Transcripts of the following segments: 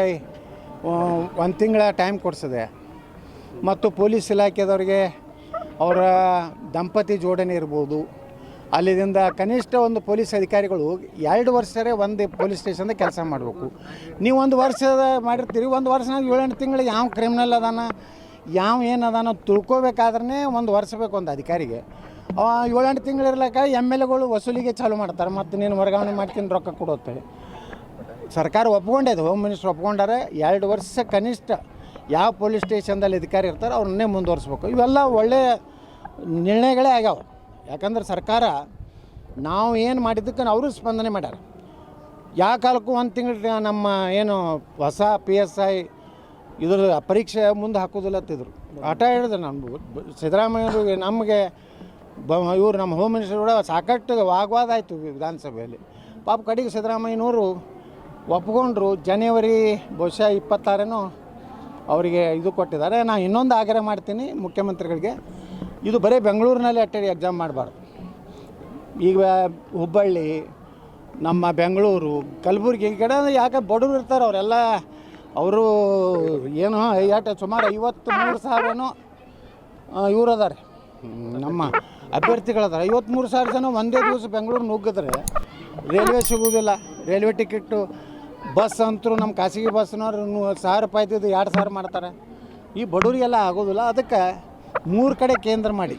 I ಒಂದು ತಿಂಗಳ time ಕೊಡಿಸಿದೆ. ಮತ್ತು ಪೊಲೀಸ್ ಇಲಾಖೆದವ್ರಿಗೆ ಅವರ ದಂಪತಿ ಜೋಡಣೆ ಇರ್ಬೋದು. ಅಲ್ಲಿದಿಂದ ಕನಿಷ್ಠ ಒಂದು ಪೊಲೀಸ್ ಅಧಿಕಾರಿಗಳು ಎರಡು ವರ್ಷರೇ ಒಂದು ಪೊಲೀಸ್ ಸ್ಟೇಷನ್ದ ಕೆಲಸ ಮಾಡಬೇಕು. ನೀವು ಒಂದು ವರ್ಷದ ಮಾಡಿರ್ತೀರಿ, ಒಂದು ವರ್ಷನಾಗ ಏಳೆಂಟು ತಿಂಗಳು ಯಾವ ಕ್ರಿಮಿನಲ್ ಅದಾನ, ಯಾವ ಏನು ಅದಾನ ತಿಳ್ಕೊಬೇಕಾದ್ರೆ ಒಂದು ವರ್ಷ ಬೇಕು ಒಂದು ಅಧಿಕಾರಿಗೆ. ಏಳೆಂಟು ತಿಂಗಳು ಇರ್ಲಕ್ಕ ಎಂ ಎಲ್ ಎಗಳು ವಸೂಲಿಗೆ ಚಾಲು ಮಾಡ್ತಾರೆ. ಮತ್ತು ನೀನು ವರ್ಗಾವಣೆ ಮಾಡ್ತೀನಿ, ರೊಕ್ಕ ಕೊಡುತ್ತೆ ಸರ್ಕಾರ ಒಪ್ಕೊಂಡೈತೆ ಹೋಮ್ ಮಿನಿಸ್ಟ್ರ್ ಒಪ್ಕೊಂಡಾರೆ, ಎರಡು ವರ್ಷ ಕನಿಷ್ಠ ಯಾವ ಪೊಲೀಸ್ ಸ್ಟೇಷನ್ದಲ್ಲಿ ಅಧಿಕಾರಿ ಇರ್ತಾರೆ ಅವ್ರನ್ನೇ ಮುಂದುವರಿಸ್ಬೇಕು. ಇವೆಲ್ಲ ಒಳ್ಳೆಯ ನಿರ್ಣಯಗಳೇ ಆಗ್ಯಾವ. ಯಾಕಂದ್ರೆ ಸರ್ಕಾರ ನಾವು ಏನು ಮಾಡಿದ್ದಕ್ಕೆ ಅವರು ಸ್ಪಂದನೆ ಮಾಡ್ಯಾರ. ಯಾವ ಕಾಲಕ್ಕೂ ಒಂದು ತಿಂಗಳು ನಮ್ಮ ಏನು ಹೊಸ ಪಿ ಎಸ್ ಐ ಇದ್ರ ಪರೀಕ್ಷೆ ಮುಂದೆ ಹಾಕೋದಿಲ್ಲ ಅಂತಿದ್ರು ಆಟ ಹೇಳಿದ್ರು ನಮ್ಮ ಸಿದ್ದರಾಮಯ್ಯರು ನಮಗೆ ಬ, ಇವರು ನಮ್ಮ ಹೋಮ್ ಮಿನಿಸ್ಟರ್ ಕೂಡ ಸಾಕಷ್ಟು ವಾಗ್ವಾದ ಆಯಿತು ವಿಧಾನಸಭೆಯಲ್ಲಿ. ಪಾಪ ಕಡೆಗೆ ಸಿದ್ದರಾಮಯ್ಯನವರು ಒಪ್ಕೊಂಡ್ರು ಜನವರಿ ಬಹುಶಃ ಇಪ್ಪತ್ತಾರೇನೋ ಅವರಿಗೆ ಇದು ಕೊಟ್ಟಿದ್ದಾರೆ. ನಾನು ಇನ್ನೊಂದು ಆಗ್ರಹ ಮಾಡ್ತೀನಿ ಮುಖ್ಯಮಂತ್ರಿಗಳಿಗೆ, ಇದು ಬರೀ ಬೆಂಗಳೂರಿನಲ್ಲಿ ಅಟ್ಟಡಿ ಎಕ್ಸಾಮ್ ಮಾಡಬಾರ್ದು. ಈಗ ಹುಬ್ಬಳ್ಳಿ, ನಮ್ಮ ಬೆಂಗಳೂರು, ಕಲಬುರ್ಗಿ, ಈ ಕಡೆ ಯಾಕೆ ಬಡವರು ಇರ್ತಾರೆ ಅವರೆಲ್ಲ, ಅವರು ಏನು ಯಾಟ ಸುಮಾರು ಐವತ್ತು ಮೂರು ಸಾವಿರನೋ ಇವ್ರು ಅದಾರೆ ನಮ್ಮ ಅಭ್ಯರ್ಥಿಗಳದಾರೆ. ಐವತ್ತ್ಮೂರು ಸಾವಿರ ಜನ ಒಂದೇ ದಿವಸ ಬೆಂಗಳೂರು ನುಗ್ಗಿದ್ರೆ ರೈಲ್ವೆ ಸಿಗೋದಿಲ್ಲ ರೈಲ್ವೆ ಟಿಕೆಟು ಬಸ್ ಅಂತೂ ನಮ್ಮ ಖಾಸಗಿ ಬಸ್ನವ್ರು ಸಾವಿರ ರೂಪಾಯಿ ಇದ್ದಿದ್ದು ಎರಡು ಸಾವಿರ ಮಾಡ್ತಾರೆ ಈ ಬಡವರಿಗೆಲ್ಲ ಆಗೋದಿಲ್ಲ ಅದಕ್ಕೆ ಮೂರು ಕಡೆ ಕೇಂದ್ರ ಮಾಡಿ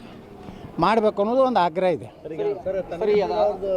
ಮಾಡಬೇಕು ಅನ್ನೋದು ಒಂದು ಆಗ್ರಹ ಇದೆ